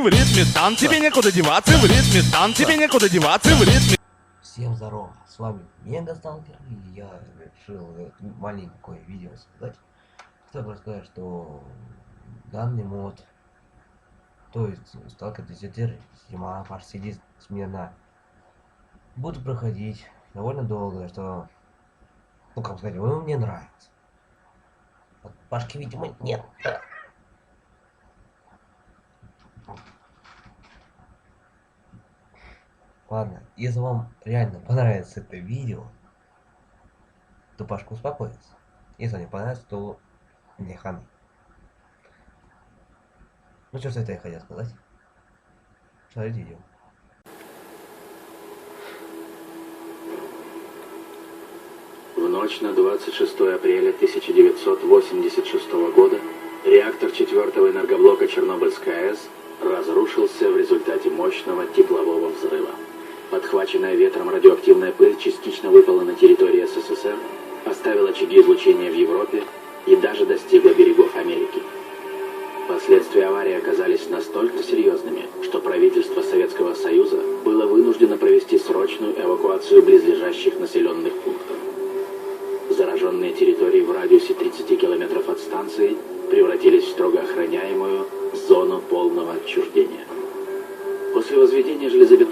деваться в ритме танца. Тебе некуда деваться в ритме танца. Тебе некуда деваться в ритме. Всем здорово, с вами Мега Сталкер, и я решил маленькое видео создать. Хотел бы рассказать, что данный мод, то есть Сталкер Дезертир, зима, Паш сидит смирно, буду проходить довольно долго, что, ну как сказать, он мне нравится. Пашки, видимо, нет. Ладно, если вам реально понравится это видео, то Пашка успокоится. Если не понравится, то не ханы. Ну что, это я хотел сказать. Смотрите видео. В ночь на 26 апреля 1986 года реактор 4 энергоблока Чернобыльской АЭС разрушился в результате мощного теплового взрыва. Подхваченная ветром радиоактивная пыль частично выпала на территории СССР, оставила очаги излучения в Европе и даже достигла берегов Америки. Последствия аварии оказались настолько серьезными, что правительство Советского Союза было вынуждено провести срочную эвакуацию близлежащих населенных пунктов. Зараженные территории в радиусе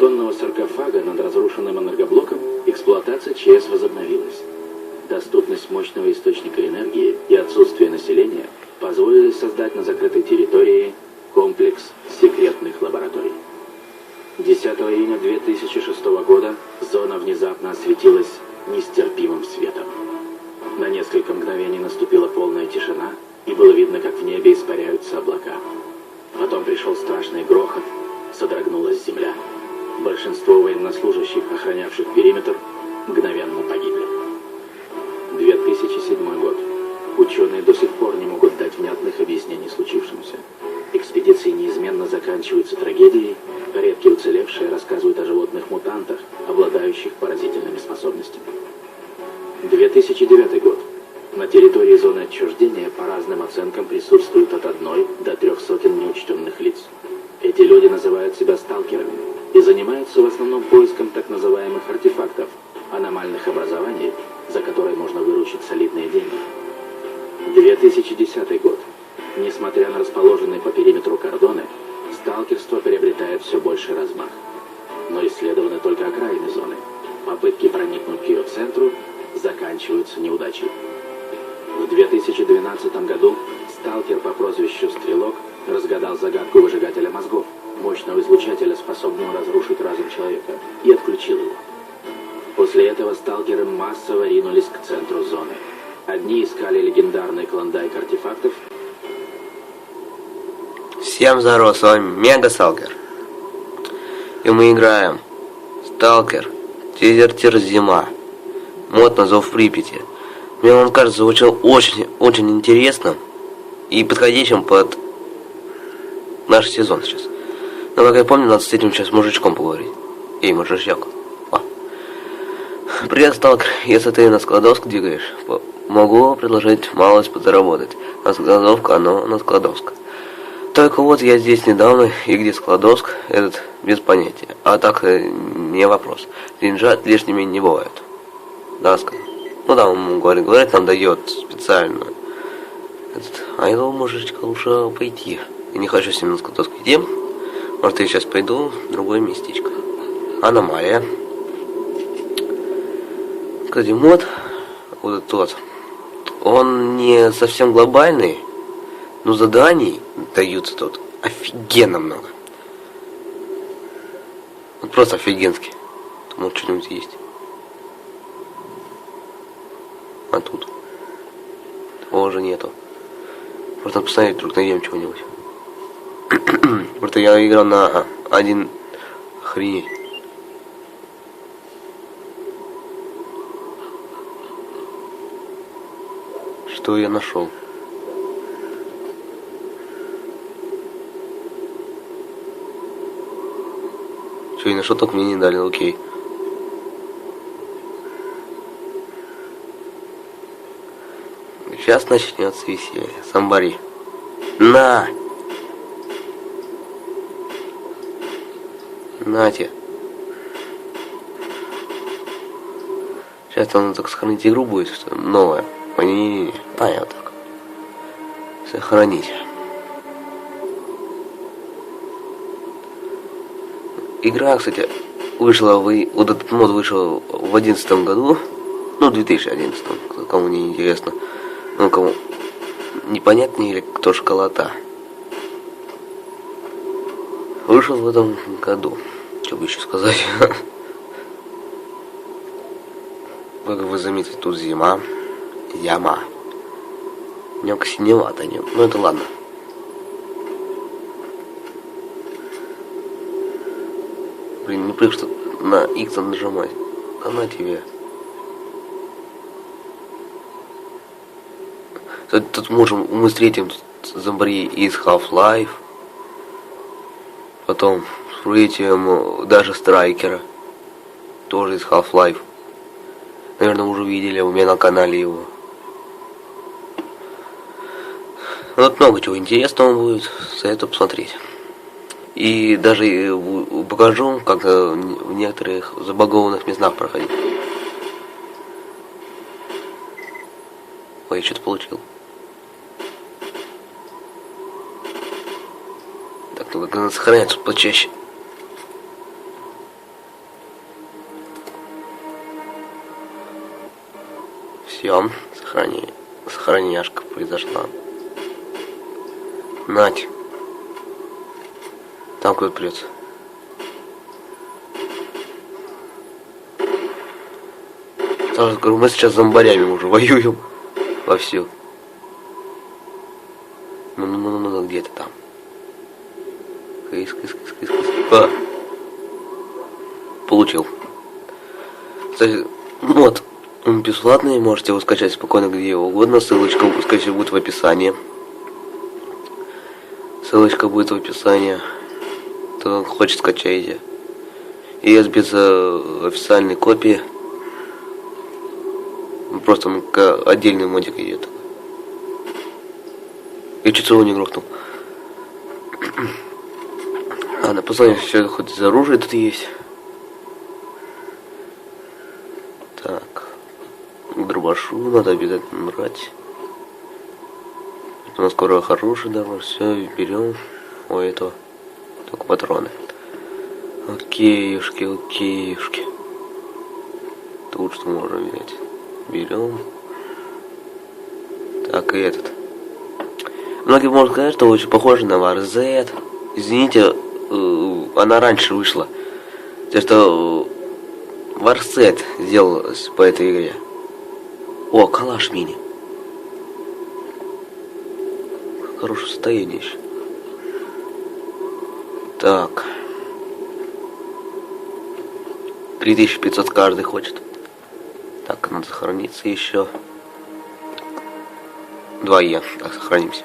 железобетонного саркофага над разрушенным энергоблоком эксплуатация ЧС возобновилась. Доступность мощного источника энергии и отсутствие населения позволили создать на закрытой территории комплекс секретных лабораторий. 10 июня 2006 года зона внезапно осветилась нестерпимым светом. На несколько мгновений наступила полная тишина, и было видно, как в небе испаряются облака. Потом пришел страшный грохот, содрогнулась земля. Большинство военнослужащих, охранявших периметр, мгновенно погибли. 2007 год. Ученые до сих пор не могут дать внятных объяснений случившемуся. Экспедиции неизменно заканчиваются трагедией, редкие уцелевшие рассказывают о животных-мутантах, обладающих поразительными способностями. 2009 год. На территории зоны отчуждения по разным оценкам присутствуют от одной до трех сотен неучтенных лиц. Эти люди называют себя сталкерами и занимаются в основном поиском так называемых артефактов, аномальных образований, за которые можно выручить солидные деньги. 2010 год. Несмотря на расположенные по периметру кордоны, сталкерство приобретает все больший размах. Но исследованы только окраины зоны. Попытки проникнуть к ее центру заканчиваются неудачей. В 2012 году сталкер по прозвищу Стрелок разгадал загадку выжигателя мозгов, мощного излучателя, способного разрушить разум человека, и отключил его. После этого сталкеры массово ринулись к центру зоны. Одни искали легендарный клондайк артефактов, Всем здорово, с вами Мега Сталкер. И мы играем Сталкер, Дезертир Зима, мод на зов Припяти. Мне он кажется очень, очень, очень интересным и подходящим под наш сезон сейчас. Но, как я помню, надо с этим сейчас мужичком поговорить. Эй, мужичок. О. Привет, Сталкер. Если ты на Складовск двигаешь, могу предложить малость подзаработать. На Складовка, оно на Складовск. Только вот я здесь недавно, и где Складовск, этот без понятия. А так э, не вопрос. Деньжат лишними не бывают. Да. Ну да, он говорит, говорит, нам дает специально. Этот, а этого мужичка лучше пойти. Я не хочу с ним на Складовск идти. Может, я сейчас пойду в другое местечко. Аномалия. Кстати, мод, вот этот тот, он не совсем глобальный, но заданий даются тут офигенно много. Вот просто офигенски. Тут может что-нибудь есть. А тут? Того уже нету. Просто посмотреть вдруг найдем чего-нибудь. Просто я играл на один охренеть. Что я нашел? Что, и нашел, только мне не дали, окей. Сейчас начнется веселье. Самбари. На! Нате. Сейчас там так сохранить игру будет, что новая. А, я вот так. Сохранить. Игра, кстати, вышла, вы, вот этот мод вышел в одиннадцатом году. Ну, в 2011, кому не интересно. Ну, кому непонятно или кто школота. Вышел в этом году. Что бы еще сказать? Как вы заметили, тут зима. Яма. Немного синевато не. Ну это ладно. Блин, не привык, что на X нажимать. А на тебе. Тут, тут можем, мы встретим зомбари из Half-Life. Потом встретим даже Страйкера. Тоже из Half-Life. Наверное, уже видели у меня на канале его. Вот много чего интересного будет, советую посмотреть. И даже покажу, как в некоторых забагованных местах проходить. Ой, я что-то получил. Так, ну как надо сохранять тут почаще. Все, сохрани. Сохраняшка произошла. Нать. Там кто-то придется. Сразу говорю, мы сейчас с зомбарями уже воюем вовсю. Ну, ну, ну, ну, ну, где-то там. Кыс, кыс, кыс, кыс, кыс. А. Получил. Кстати, вот, он бесплатный, можете его скачать спокойно где угодно. Ссылочка, скачать будет в описании. Ссылочка будет в описании. Кто хочет, скачайте. И без э, официальной копии. Просто отдельный модик идет. Я чуть его не грохнул. На посмотрим, все хоть из оружия тут есть. Так. Дробашу надо обязательно брать. У нас скоро хороший давай, все, берем. Ой, это только патроны. Окейушки, окейушки. Тут что можем взять? Берем. Так, и этот. Многие могут сказать, что очень похоже на War Извините, э, она раньше вышла. То, что Warset сделалась по этой игре. О, калаш мини. Хорошее состояние еще. Так. 3500 каждый хочет. Так, надо сохраниться еще. 2 Е. Так, сохранимся.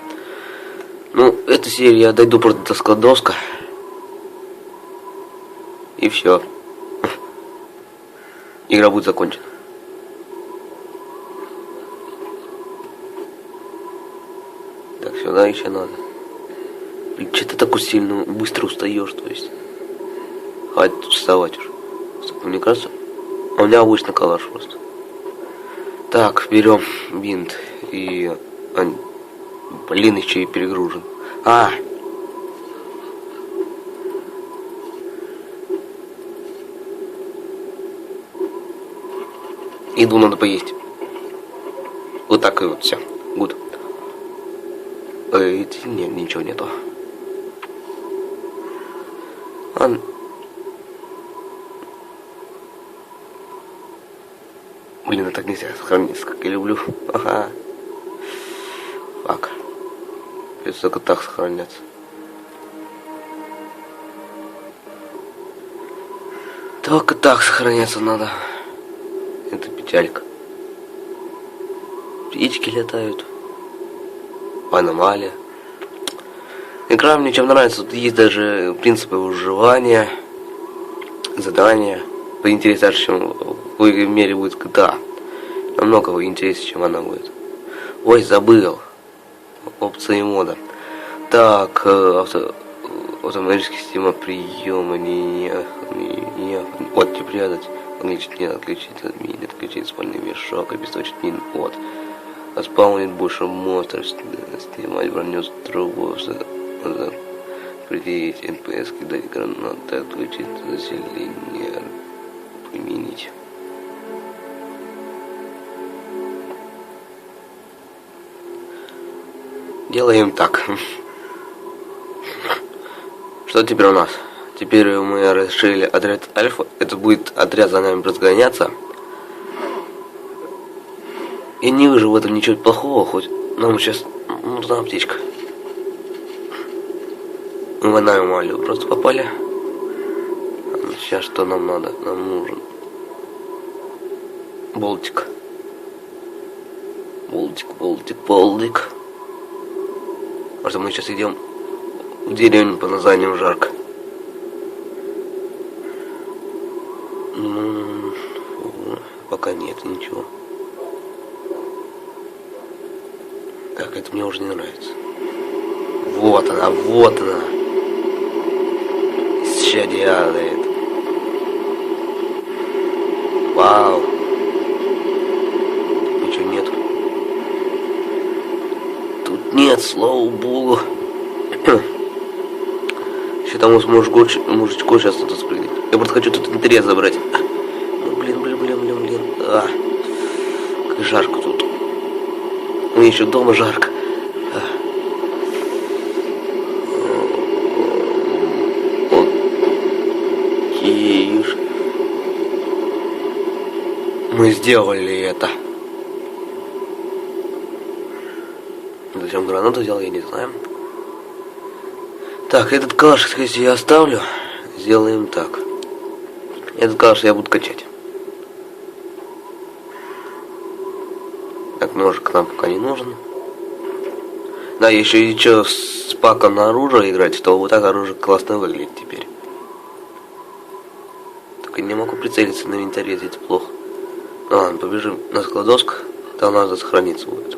Ну, эту серию я дойду просто до складовска. И все. Игра будет закончена. Сюда еще надо. Что ты так сильно быстро устаешь, то есть. Хватит вставать уже. Мне кажется, у меня обычно калаш просто. Так, берем бинт и... А, блин, еще и перегружен. А! Иду, надо поесть. Вот так и вот все. Гуд. Эй, нет, ничего нету. Ладно. Блин, это так нельзя сохраниться, как я люблю. Ага. Фак. Придется только так сохраняться. Только так сохраняться надо. Это печалька. Птички летают. Аномалия. Игра мне чем нравится, тут есть даже принципы выживания, задания. Поинтереснее, чем в мире будет GTA. Намного интереснее, чем она будет. Ой, забыл. Опции мода. Так, авто... Автоматическая система приема не, не, не, не от не прятать, отключить не отключить от мин, отключить спальный мешок, обесточить мин от. Оспаунить больше монстров, снимать броню с трубу, предъявить НПС, кидать гранаты, отключить заселение, применить. Делаем так. Что теперь у нас? Теперь мы расширили отряд Альфа. Это будет отряд за нами разгоняться. Я не вижу в этом ничего плохого, хоть нам сейчас нужна аптечка. Мы на Малю просто попали. Сейчас что нам надо? Нам нужен болтик. Болтик, болтик, болтик. Может мы сейчас идем в деревню по названию Жарко. Ну, пока нет ничего. Так, это мне уже не нравится. Вот она, вот она. Исчадие Вау. Ничего нет. Тут нет, слава богу. Еще там мужичку, мужичку сейчас тут спрыгнет. Я просто хочу тут интерес забрать. Ну, блин, блин, блин, блин, блин. А, как жарко тут. Мне еще дома жарко. Окей. Мы сделали это. Зачем гранату взял, я не знаю. Так, этот калаш, кстати, я оставлю. Сделаем так. Этот калаш я буду качать. Так, ножик нам пока не нужен. Да, еще и что с паком на оружие играть, то вот так оружие классно выглядит теперь. Только не могу прицелиться на инвентаре, это плохо. Ладно, побежим на складовск, там надо сохраниться будет.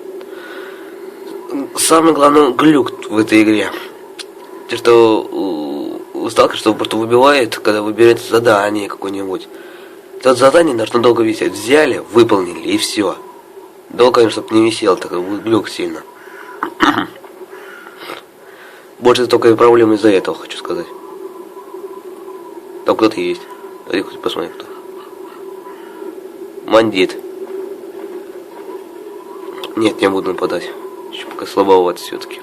Самый главный глюк в этой игре. То, что у, сталкера, что просто выбивает, когда выберет задание какое-нибудь. Это задание должно долго висеть. Взяли, выполнили, и все. Долго, конечно, чтобы не висело, так глюк сильно. Больше только и проблемы из-за этого, хочу сказать. Там кто-то есть. Давай хоть посмотри, кто. Мандит. Нет, не буду нападать. Еще пока слабоват все-таки.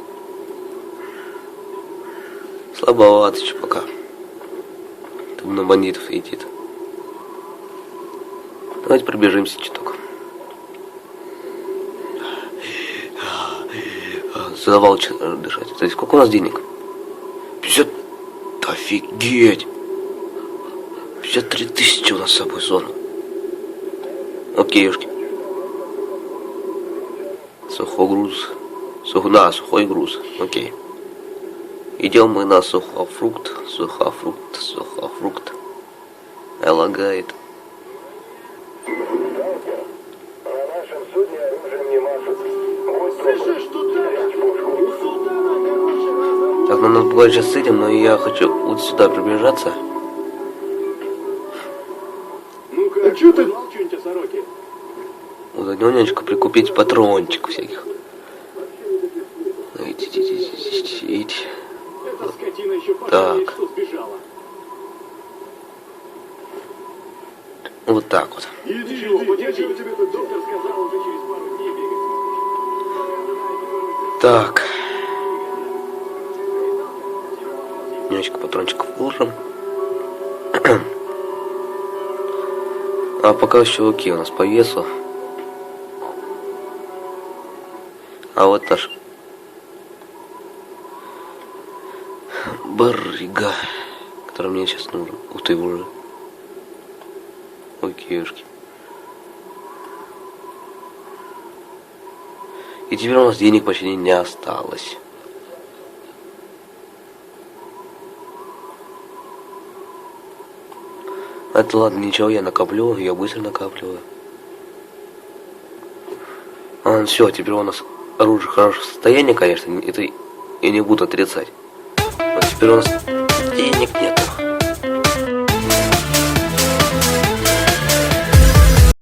Слабоват еще пока. Там на бандитов едет. Давайте пробежимся чуток. Задавал дышать. Кстати, сколько у нас денег? 50... Офигеть! 53 тысячи у нас с собой зона. Окейушки. Сухой груз. Сух... Да, сухой груз. Окей. Идем мы на сухофрукт. Сухофрукт, сухофрукт. Элагает. Так, нам надо поговорить сейчас с этим, но я хочу вот сюда приближаться. Иди, Чего, иди, подержи. тебе тут доктор сказал уже через пару дней бегать. Так. Немножечко патрончиков вложим. А пока еще окей у нас по весу. А вот наш барыга, который мне сейчас нужен. Ух ты, уже. Окейушки. И теперь у нас денег почти не осталось. Это ладно, ничего, я накоплю, я быстро накапливаю. А, все, теперь у нас оружие в хорошем состоянии, конечно, это я не буду отрицать. Теперь Теперь у нас денег нет.